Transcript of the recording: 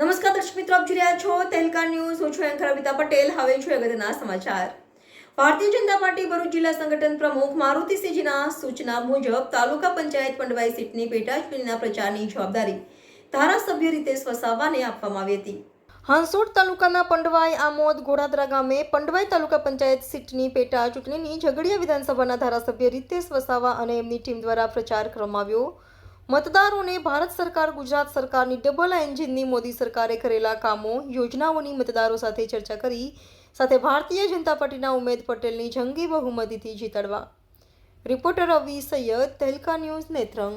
નમસ્કાર દર્શક મિત્રો, આપ જોઈ રહ્યા છો તહેલકા ન્યૂઝ. હું છું એન્કર અમિતા પટેલ. હવે છું અગત્યના સમાચાર. ભારતીય જનતા પાર્ટી ભરૂચ જિલ્લા સંગઠન પ્રમુખ મારુતિ સિંહજીના સૂચના મુજબ તાલુકા પંચાયત પંડવાઈ સીટની પેટા ચૂંટણીના પ્રચારની જવાબદારી ધારાસભ્ય રીતે વસાવાને આપવામાં આવી હતી. હાંસોડ તાલુકાના પંડવાઈ આમોદ ઘોડાદરા ગામે પંડવાઈ તાલુકા પંચાયત સીટની પેટા ચૂંટણીની ઝઘડિયા વિધાનસભાના ધારાસભ્ય રીતેશ વસાવા અને એમની ટીમ દ્વારા પ્રચાર કરવામાં આવ્યો. મતદારોને ભારત સરકાર, ગુજરાત સરકારની ડબલ એન્જિનની મોદી સરકારે કરેલા કામો, યોજનાઓની મતદારો સાથે ચર્ચા કરી, સાથે ભારતીય જનતા પાર્ટીના ઉમેદ પટેલની જંગી બહુમતીથી જીતાડવા. Reporter Avi Saiyed, Tehelka news, Netrang.